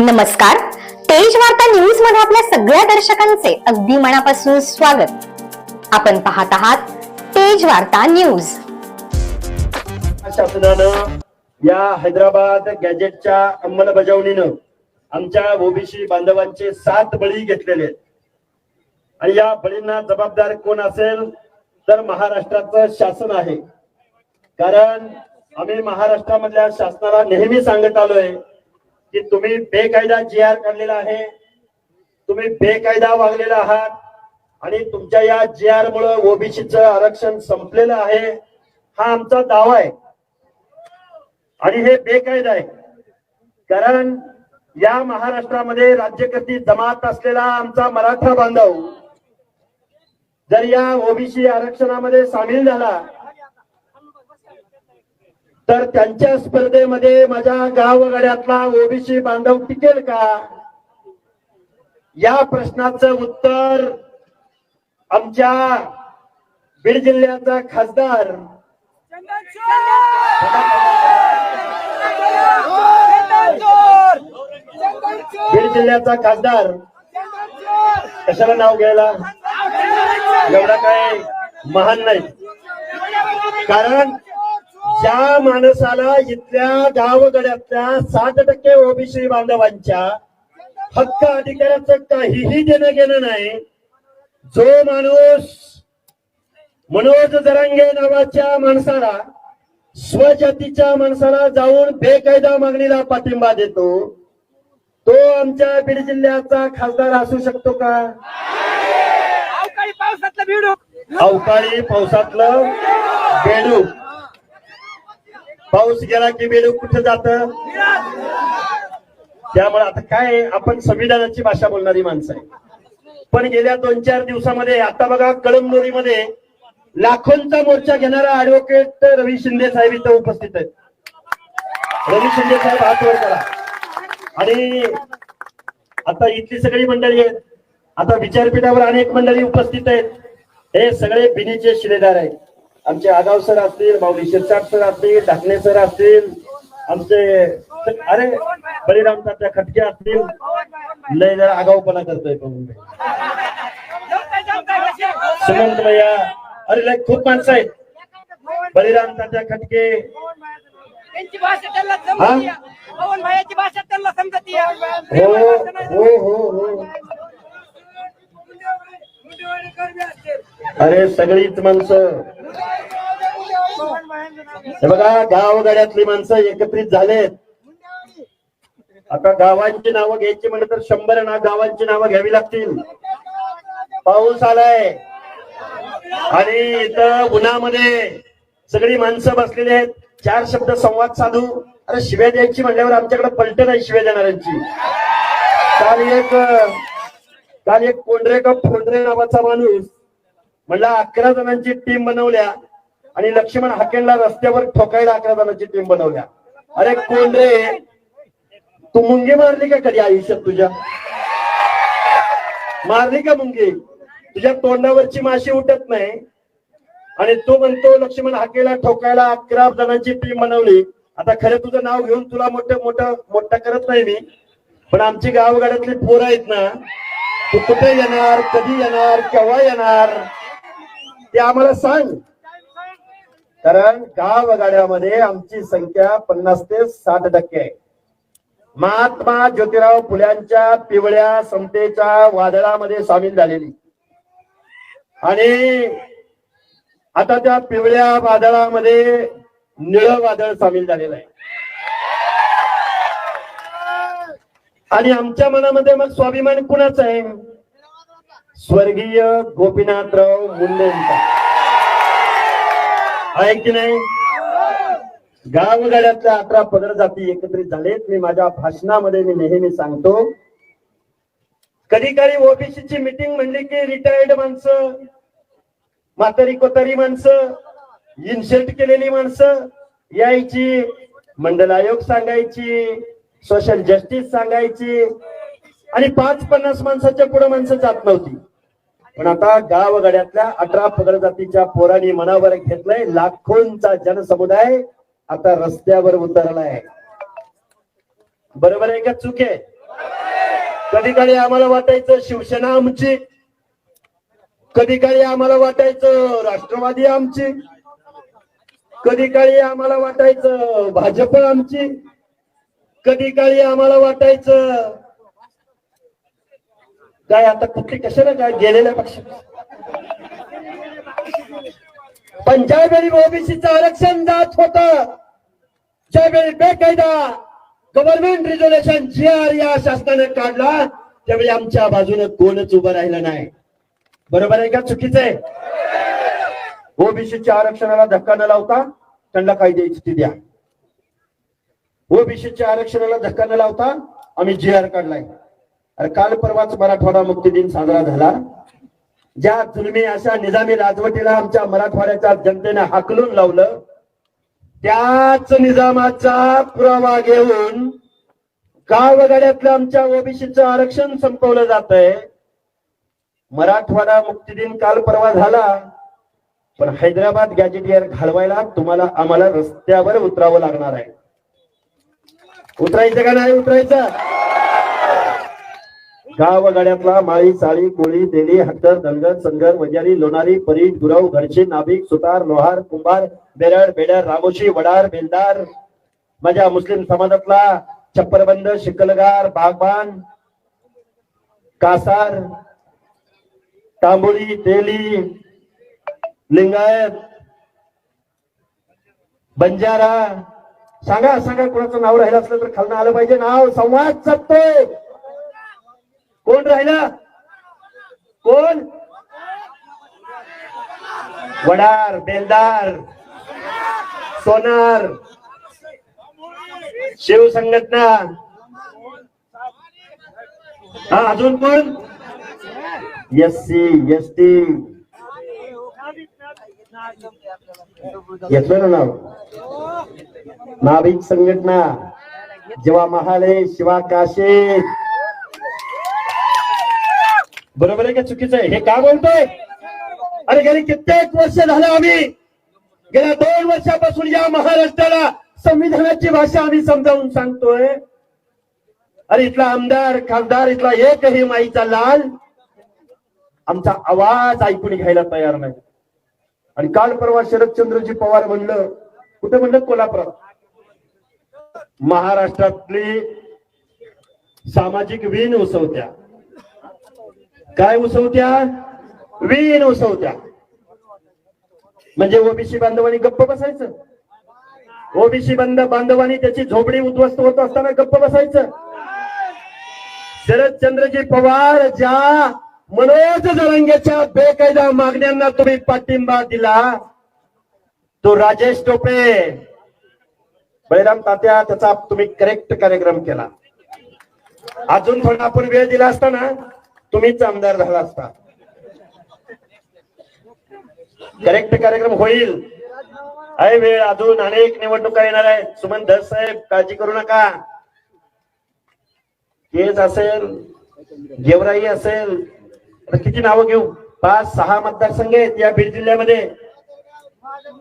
नमस्कार. तेज वार्ता न्यूजमध्ये आपल्या सगळ्या दर्शकांचे अगदी मनापासून स्वागत. आपण पाहत आहात तेज वार्ता न्यूज. शासनानं या हैदराबाद गॅजेटच्या अंमलबजावणीनं आमच्या ओबीसी बांधवांचे सात बळी घेतलेले आहेत. आणि या बळींना जबाबदार कोण असेल तर महाराष्ट्राचं शासन आहे. कारण आम्ही महाराष्ट्रामधल्या शासनाला नेहमी सांगत आलोय की तुम्ही बेकायदा जी आर काढलेला आहे तुम्ही बेकायदा वागलेला आहात आणि तुमच्या या जी आर मुळे ओबीसीच आरक्षण संपलेलं आहे हा आमचा दावा आहे. आणि हे बेकायदा आहे. कारण या महाराष्ट्रामध्ये राज्यकर्ती जमात असलेला आमचा मराठा बांधव जर या ओबीसी आरक्षणामध्ये सामील झाला तर त्यांच्या स्पर्धेमध्ये माझ्या गावगाड्यातला ओबीसी बांधव टिकेल का? या प्रश्नाचं उत्तर आमच्या बीड जिल्ह्याचा खासदार बीड जिल्ह्याचा खासदार कशाला नाव घ्यायला? एवढा काय महान नाही. कारण ज्या माणसाला इथल्या गावगड्यातल्या साठ टक्के ओबीसी बांधवांच्या हक्क अधिकाराचं काहीही देणं घेणं नाही जो माणूस मनोज जरांगे नावाच्या माणसाला स्वजातीच्या माणसाला जाऊन बेकायदा मागणीला पाठिंबा देतो तो आमच्या बीड जिल्ह्याचा खासदार असू शकतो का? अवकाळी पावसातलं भिडू अवकाळी पावसातलं बेडूक पाऊस गेला की बेडूक कुठे जात? त्यामुळे आता काय आहे, आपण संविधानाची भाषा बोलणारी माणसं आहे पण गेल्या दोन चार दिवसामध्ये आता बघा कळमनुरीमध्ये लाखोंचा मोर्चा घेणारा ऍडव्होकेट रवी शिंदे साहेब इथं उपस्थित आहेत. रवी शिंदे साहेब हात वर करा. आणि आता इथली सगळी मंडळी आहेत. आता विचारपीठावर अनेक मंडळी उपस्थित आहेत. हे सगळे बिनीचे शिलेदार आहेत. आमचे आगाव सर असतील माऊली शिरसाट सर असतील ढाकणे सर असतील आमचे अरे बळीराम तात्या खटके असतील. लय जरा आगाऊपणा करतोय सुमंत भैया अरे लय खूप माणसं आहेत. बळीराम तात्या खटके. हो हो हो हो. अरे सगळीच माणसं. हे बघा गावगाड्यातली माणसं एकत्रित झालेत. आता गावांची नावं घ्यायची म्हणलं तर शंभर ना गावांची नावं घ्यावी लागतील. पाऊस आलाय. आणि इथं उन्हामध्ये सगळी माणसं बसलेली आहेत. चार शब्द संवाद साधू. अरे शिव्या द्यायची म्हणल्यावर आमच्याकडे पलट नाही शिव्या देणाऱ्यांची. काल एक काल एक कोंडरे का फोंडरे नावाचा माणूस म्हणला अकरा जणांची टीम बनवल्या. आणि लक्ष्मण हाकेंडला रस्त्यावर ठोकायला अकरा जणांची टीम बनवल्या. अरे कोंडरे तू मुंगी मारली का कधी आयुष्यात तुझ्या? मारली का मुंगी? तुझ्या तोंडावरची माशी उठत नाही. आणि तो म्हणतो लक्ष्मण हाकेला ठोकायला अकरा जणांची टीम बनवली. आता खरं तुझं नाव घेऊन तुला मोठं मोठं मोठा करत नाही मी. पण आमची गावगाड्यातली पोरं आहेत ना तू कुठे येणार कधी येणार केव्हा येणार ते आम्हाला सांग. कारण गावगाड्यामध्ये आमची संख्या पन्नास ते साठ टक्के आहे. महात्मा ज्योतिराव फुल्यांच्या पिवळ्या समतेच्या वादळामध्ये सामील झालेली. आणि आता त्या पिवळ्या वादळामध्ये निळं वादळ सामील झालेलं आहे. आणि आमच्या मनामध्ये मग स्वाभिमान कुणाचा आहे? स्वर्गीय गोपीनाथराव मुंडेंचा. आहे की नाही? गावगाड्यातल्या अठरा पदर जाती एकत्रित झालेत. मी माझ्या भाषणामध्ये मी नेहमी सांगतो कधी कधी ओबीसीची मिटिंग म्हणली की रिटायर्ड माणसं म्हातारी कोतारी माणसं इन्शर्ट केलेली माणसं यायची मंडल आयोग सांगायची सोशल जस्टिस सांगायची आणि पाच पन्नास माणसाच्या पुढे माणसं जात नव्हती. पण आता गावगाड्यातल्या अठरा पगड जातीच्या पोरांनी मनावर घेतलंय लाखोंचा जनसमुदाय आता रस्त्यावर उतरलाय. बरोबर आहे का चुके आहे? कधी काळी आम्हाला वाटायचं शिवसेना आमची? कधी काळी आम्हाला वाटायचं राष्ट्रवादी आमची? कधी काळी आम्हाला वाटायचं भाजप आमची? कधी काळी आम्हाला वाटायचं काय आता कुठली कशाला काय गेलेल्या पक्ष पण ज्यावेळी ओबीसीचं आरक्षण जात होत. ज्यावेळी बेकायदा गव्हर्नमेंट रिझर्वेशन जी आर या शासनाने काढला. त्यावेळी आमच्या बाजूने कोणच उभं राहिलं नाही. बरोबर आहे का? चुकीचं आहे. ओबीसीच्या आरक्षणाला धक्का न लावता त्यांना काय द्यायची ती द्या. ओबीसीच्या आरक्षणाला धक्का न लावता आम्ही जी आर काढलाय. अरे काल परवाच मराठवाडा मुक्ती दिन साजरा झाला. ज्या जुलमी अशा निजामी राजवटीला आमच्या मराठवाड्याच्या जनतेने हाकलून लावलं त्याच निजामाचा पुरावा घेऊन गावगाड्यातलं आमच्या ओबीसीचं आरक्षण संपवलं जात आहे मराठवाडा मुक्ती दिन काल परवा झाला पण हैदराबाद गॅजेटियर घालवायला तुम्हाला आम्हाला रस्त्यावर उतरावं लागणार आहे. उतरायचं का नाही उतरायचं? गावगाड्यातला माळी चाळी कोळी देणी हत्तर धनगर संगर वजारी लोणारी परीट गुरव घरचे नाभिक सुतार लोहार कुंभार बेरड बेडर रामोशी वडार बेलदार माझ्या मुस्लिम समाजातला छप्परबंद शिकलगार बागबान कासार तांबोळी तेली लिंगायत बंजारा. सांगा सांगा कोणाचं नाव राहिलं असलं तर खालनं आलं पाहिजे. नाव संवाद जपतोय कोण राहिला? कोण? वडार बेलदार सोनार शिव संघटना. हा अजून कोण? एस सी एस टी घेतलं ना नाव? नाभिक संघटना. जेव्हा महाले शिवा काशे. बरोबर आहे का? चुकीचं आहे. हे का बोलतोय अरे गेली कित्येक वर्ष झालं आम्ही. गेल्या दोन वर्षापासून या महाराष्ट्राला संविधानाची भाषा आम्ही समजावून सांगतोय. अरे इथला आमदार खासदार इथला एकही माईचा लाल आमचा आवाज ऐकून घ्यायला तयार नाही. आणि काल परवा शरदचंद्रजी पवार म्हणलं कुठे म्हणलं? कोल्हापुरात. महाराष्ट्रातली सामाजिक वीण उसवत्या काय उसवत्या? वीण उसवत्या. म्हणजे ओबीसी बांधवांनी गप्प बसायचं. ओबीसी बांध बांधवांनी त्याची झोपडी उद्ध्वस्त होत असताना गप्प बसायचं. शरदचंद्रजी पवार ज्या मनोज जरंगेच्या बेकायदा मागण्यांना तुम्ही पाठिंबा दिला तो राजेश टोपे. बळीराम तात्या त्याचा तुम्ही करेक्ट कार्यक्रम केला. अजून थोडा आपण वेळ दिला असताना तुम्हीच आमदार झाला असता. करेक्ट कार्यक्रम होईल. आहे वेळ. अजून अनेक निवडणुका येणार आहेत. सुमन धस साहेब काळजी करू नका. केज असेल गेवराई असेल किती नावं घेऊ? पाच सहा मतदारसंघ आहेत या बीड जिल्ह्यामध्ये.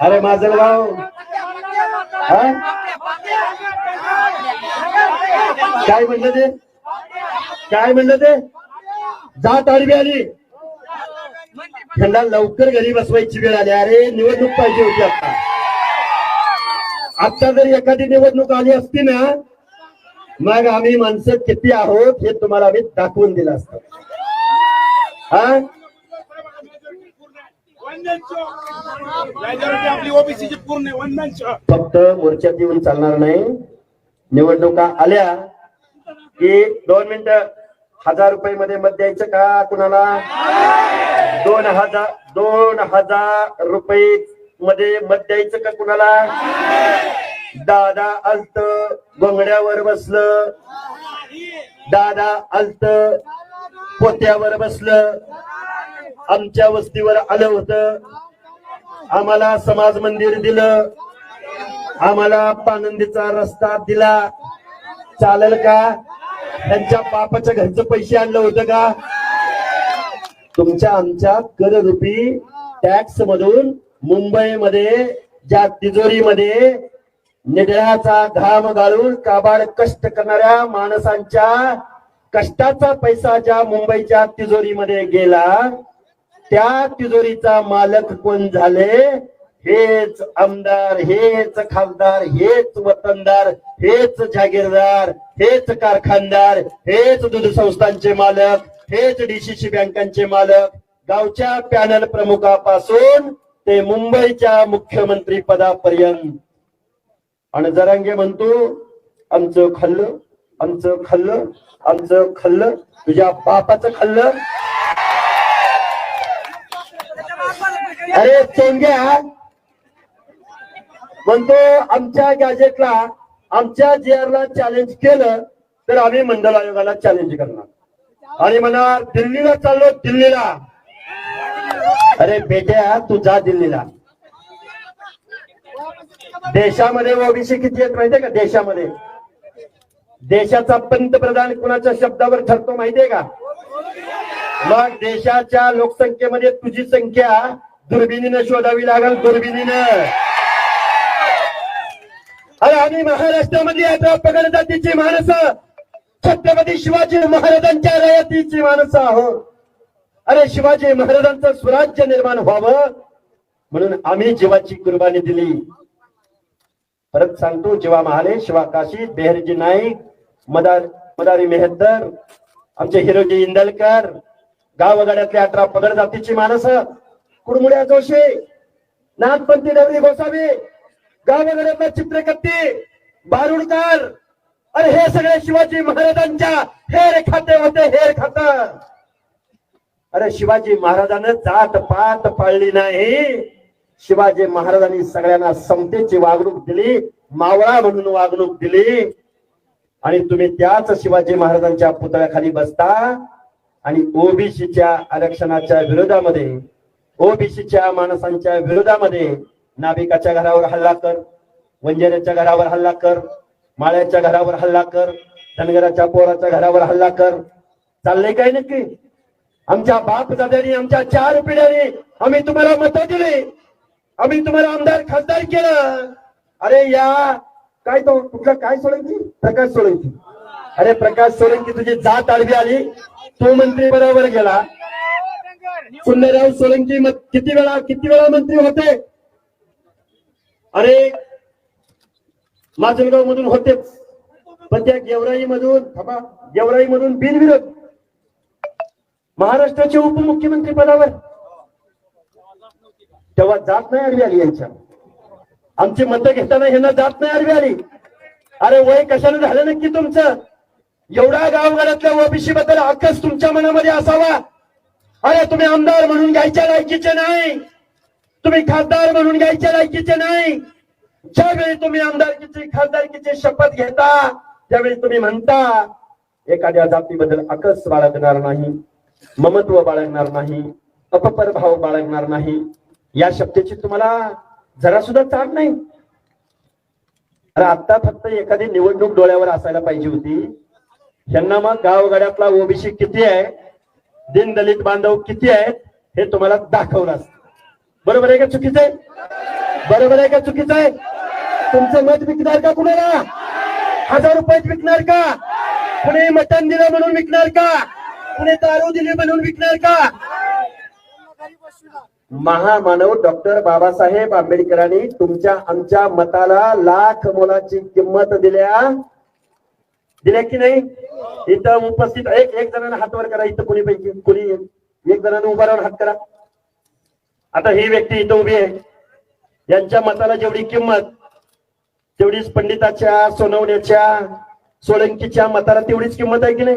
अरे माजलगाव हा? काय म्हणलं ते? काय म्हणलं ते? जात आडवी आली. त्यांना लवकर घरी बसवायची वेळ आली. अरे निवडणूक पाहिजे होती आता. आता जर एखादी निवडणूक आली असती ना मग आम्ही माणसं किती आहोत हे तुम्हाला आम्ही दाखवून दिलं असतं. हा? फक्त मोर्चात येऊन चालणार नाही. निवडणुका आल्या की दोन मिनिट हजार रुपये मध्ये मत द्यायचं का कुणाला? दोन हजार दोन हजार रुपये मध्ये मत द्यायचं का कुणाला? दादा आलत गोंगड्यावर बसलं. दादा आलत पोत्यावर बसलं. आमच्या वस्तीवर आलं होतं. आम्हाला समाज मंदिर दिलं. आम्हाला पानंदीचा रस्ता दिला. चालेल का? त्यांच्या बापाच्या घरचं पैसे आणलं होतं का? तुमच्या आमच्या कररूपी टॅक्स मधून मुंबईमध्ये ज्या तिजोरीमध्ये निधळाचा घाम गाळून काबाड कष्ट करणाऱ्या माणसांच्या कष्टाचा पैसा ज्या मुंबईच्या तिजोरीमध्ये गेला त्या तिजोरीचा मालक कोण झाले? हेच आमदार हेच खासदार हेच वतनदार हेच जागीरदार हेच कारखानदार हेच दूध संस्थांचे मालक हेच डीसीसी बँकांचे मालक. गावच्या पॅनल प्रमुखापासून ते मुंबईच्या मुख्यमंत्री पदापर्यंत. आणि जरांगे म्हणतो आमचं खाल्लं आमचं खाल्लं आमचं खाल्लं तुझ्या बापाचं खाल्लं. अरे चोंग्या म्हणतो आमच्या गॅजेटला आमच्या जे आरला चॅलेंज केलं तर आम्ही मंडल आयोगाला चॅलेंज करणार. आणि म्हणा दिल्लीला चाललो दिल्लीला. अरे बेट्या तू जा दिल्लीला. देशामध्ये ओबीसी किती आहेत माहितीये का? देशामध्ये. देशाचा पंतप्रधान कुणाच्या शब्दावर ठरतो माहितीये का? मग देशाच्या लोकसंख्येमध्ये तुझी संख्या दुर्बिणीनं शोधावी लागेल दुर्बिणीनं. आम्ही महाराष्ट्रामध्ये हैदराबाद पगड जातीची माणसं छत्रपती शिवाजी महाराजांच्या रयातीची माणसं आहोत. अरे शिवाजी महाराजांचं स्वराज्य निर्माण व्हावं म्हणून आम्ही जीवाची कुर्बानी दिली. परत सांगतो जेव्हा महाले शिवा काशी बेहरजी नाईक मदार मदारी मेहद्दर आमचे हिरोजी इंदलकर गावगाड्यातल्या अठरा पगड जातीची माणसं कुडमुड्या जोशी नागपंथी डवरी गोसावी गावगाड्यातला चित्रकत्ती बारुडकर अरे हे सगळे शिवाजी महाराजांच्या हेर खाते होते हेर खात. अरे शिवाजी महाराजानं जात पात पाळली नाही. शिवाजी महाराजांनी सगळ्यांना समतेची वागणूक दिली मावळा म्हणून वागणूक दिली. आणि तुम्ही त्याच शिवाजी महाराजांच्या पुतळ्याखाली बसता आणि ओबीसीच्या आरक्षणाच्या विरोधामध्ये ओबीसीच्या माणसांच्या विरोधामध्ये नाभिकाच्या घरावर हल्ला कर वंजाऱ्याच्या घरावर हल्ला कर माळ्याच्या घरावर हल्ला कर धनगराच्या पोराच्या घरावर हल्ला कर. चाललंय काय नक्की? आमच्या बाप दादानी आमच्या चार पिढ्याने आम्ही तुम्हाला मत दिली. आम्ही तुम्हाला आमदार खासदार केलं. अरे या काय तो कुठला काय सोळंकी? प्रकाश सोळंकी. अरे प्रकाश सोळंकी तुझी जात आडवी आली. तो मंत्री बरोबर गेला. सुंदरराव सोलंकी किती वेळा किती वेळा मंत्री होते? अरे माजलगाव मधून होतेच. पण त्या गेवराई मधून गेवराई मधून बिनविरोध महाराष्ट्राचे उपमुख्यमंत्री पदावर. तेव्हा जात नाही आडवी आली यांच्या. आमची मतं घेताना ह्यांना जात नाही आडवी आली. अरे वय कशाने झालं नक्की तुमचं? एवढा गावगाड्यातल्या ओबीसी बद्दल आकस तुमच्या मनामध्ये असावा. अरे तुम्ही आमदार म्हणून घ्यायच्या लायकीचे नाही. तुम्ही खासदार म्हणून घ्यायचे लायकीचे नाही. ज्यावेळी तुम्ही आमदारकीची खासदारकीची शपथ घेता त्यावेळी तुम्ही म्हणता एखाद्या जातीबद्दल अकस बाळगणार नाही ममत्व बाळगणार नाही अपपर भाव बाळगणार नाही. या शब्दाची तुम्हाला जरा सुद्धा चाट नाही. अरे आता फक्त एखादी निवडणूक डोळ्यावर असायला पाहिजे होती. यांना मग गावगाड्यातला ओबीसी किती आहे? दिन दलित बांधव किती आहेत? हे तुम्हाला दाखवलं असतं. बरोबर आहे का चुकीचं आहे? बरोबर आहे का चुकीचं आहे? तुमचं मत विकणार का कुणाला हजार रुपयात विकणार का? कुणी मटण दिलं म्हणून विकणार का? कुणी दारू दिली म्हणून विकणार का? महामानव डॉक्टर बाबासाहेब आंबेडकरांनी तुमच्या आमच्या मताला लाख मोलाची किंमत दिल्या. दिल्या की नाही? इथं उपस्थित एक एक जणांना हात वर करा. इथं कोणी पैकी कोणी एक जणांना उभा राहून हात करा. आता ही व्यक्ती इथं उभी आहे. यांच्या मताला जेवढी किंमत तेवढीच पंडिताच्या सोनवण्याच्या सोळंकीच्या मताला तेवढीच किंमत आहे की नाही?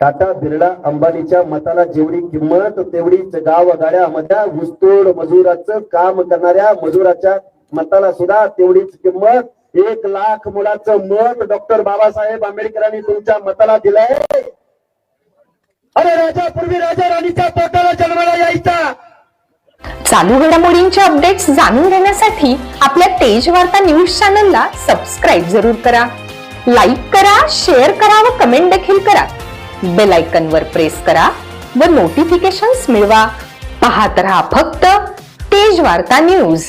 टाटा बिर्ला अंबानीच्या मताला जेवढी किंमत तेवढीच गाव गाड्यामध्ये ऊसतोड मजुराचं काम करणाऱ्या मजुराच्या मताला सुद्धा तेवढीच किंमत. एक लाख मुलाचं मत डॉक्टर बाबासाहेब आंबेडकरांनी तुमच्या मताला दिलंय. अरे राजा पूर्वी राजा राणीच्या पोटाला जन्माला यायचा. चालू घडामोडींचे अपडेट्स जाणून घेण्यासाठी आपल्या तेज वार्ता न्यूज चॅनलला सबस्क्राईब जरूर करा. लाईक करा शेअर करा व कमेंट देखील करा. बेल आयकन वर प्रेस करा व नोटिफिकेशन्स मिळवा. पाहत रहा फक्त तेज वार्ता न्यूज